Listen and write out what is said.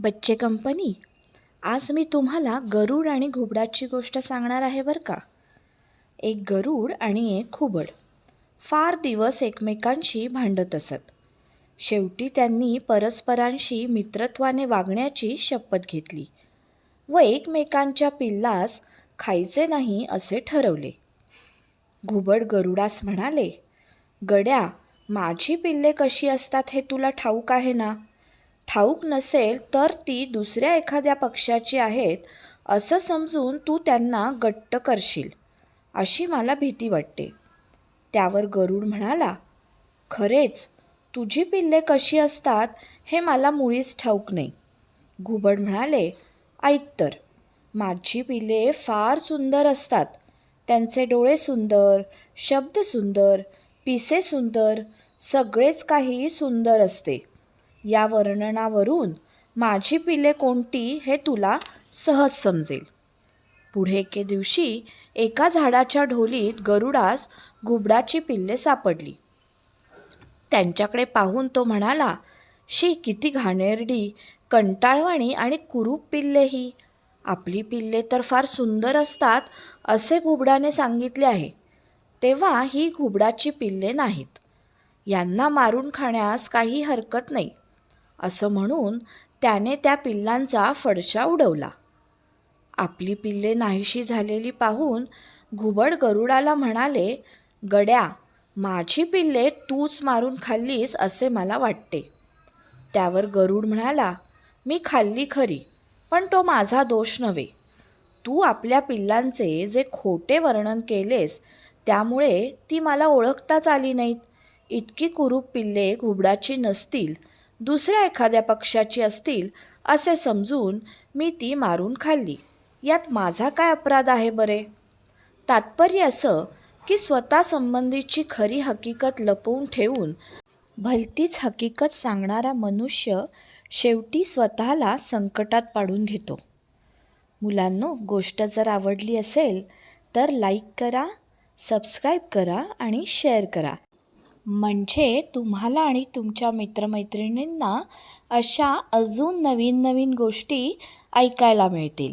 बच्चे कंपनी. आज मी तुम्हाला गरुड आणि घुबडाची गोष्ट सांगणार आहे बरं का? एक गरुड आणि एक घुबड. फार दिवस एकमेकांशी भांडत असत. शेवटी त्यांनी परस्परांशी मित्रत्वाने वागण्याची शपथ घेतली व एकमेकांच्या पिल्लास खायचे नाही असे ठरवले. घुबड गरुडास म्हणाले गड्या माझी पिल्ले कशी असतात हे तुला ठाऊक आहे ना? ठाऊक नसेल तर ती दुसऱ्या एखाद्या पक्षाची आहेत असं समजून तू त्यांना गट्ट करशील अशी मला भीती वाटते. त्यावर गरुड म्हणाला खरेच तुझी पिल्ले कशी असतात हे मला मुळीच ठाऊक नाही. घुबड म्हणाले ऐक तर माझी पिल्ले फार सुंदर असतात. त्यांचे डोळे सुंदर शब्द सुंदर पिसे सुंदर सगळेच काही सुंदर असते. या वर्णनावरून माझी पिले कोणती हे तुला सहज समजेल. पुढे एके दिवशी एका झाडाच्या ढोलीत गरुडास घुबडाची पिल्ले सापडली. त्यांच्याकडे पाहून तो म्हणाला शी किती घाणेरडी कंटाळवाणी आणि कुरूप पिल्ले ही. आपली पिल्ले तर फार सुंदर असतात असे घुबडाने सांगितले आहे. तेव्हा ही घुबडाची पिल्ले नाहीत. यांना मारून खाण्यास काही हरकत नाही. असं म्हणून त्याने त्या पिल्लांचा फडशा उडवला. आपली पिल्ले नाहीशी झालेली पाहून घुबड गरुडाला म्हणाले गड्या माझी पिल्ले तूच मारून खाल्लीस असे मला वाटते. त्यावर गरुड म्हणाला मी खाल्ली खरी पण तो माझा दोष नव्हे. तू आपल्या पिल्लांचे जे खोटे वर्णन केलेस त्यामुळे ती मला ओळखताच आली नाहीत. इतकी कुरूप पिल्ले घुबडाची नसतील दुसऱ्या एखाद्या पक्षाची असतील असे समजून मी ती मारून खाल्ली. यात माझा काय अपराध आहे बरे? तात्पर्य असं की स्वतः संबंधीची खरी हकीकत लपवून ठेवून भलतीच हकीकत सांगणारा मनुष्य शेवटी स्वतःला संकटात पाडून घेतो. मुलांनो गोष्ट जर आवडली असेल तर लाईक करा सबस्क्राईब करा आणि शेअर करा. म्हणजे तुम्हाला आणि तुमच्या मित्रमैत्रिणींना अशा अजून नवीन नवीन गोष्टी ऐकायला मिळतील.